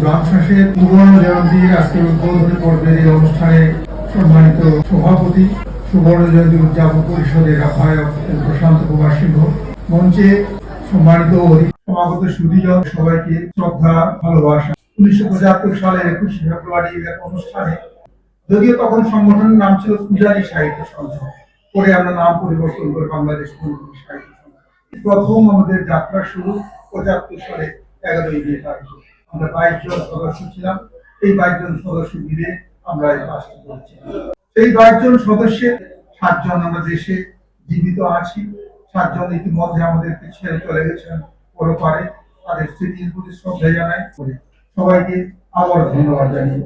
রামশ্বাসের সুবর্ণ জয়ন্তী আজকে উদ্বোধনী পর্বের এই অনুষ্ঠানে সম্মানিত সভাপতি, সুবর্ণ জয়ন্তী উদযাপন পরিষদের আহ্বায়ক প্রশান্ত কুমার সিংহ। মঞ্চে সম্মানিত সমাগত সুদীজন, সবাইকে শ্রদ্ধা, ভালোবাসা। উনিশশো পঁচাত্তর সালের একুশে ফেব্রুয়ারি এক অনুষ্ঠানে যদিও তখন সংগঠনের নাম ছিল পূজারী সাহিত্য সংঘ, পরে আমরা নাম পরিবর্তন করে বাংলাদেশ সাহিত্য সংঘ। প্রথম আমাদের যাত্রা শুরু পঁচাত্তর সালে এগারোই মে তারিখ। আমরা বাইশ জন সদস্য ছিলাম। এই বাইশ জন সদস্য মিলে আমরা এই পাশটা করেছি। বাইশ জন সদস্যের সাতজন আমরা দেশে জীবিত আছি। সাতজন ইতিমধ্যে আমাদেরকে ছেড়ে চলে গেছেন পরে পারে তাদের স্মৃতির প্রতি শ্রদ্ধা জানাই। সবাইকে আবার ধন্যবাদ জানিয়ে।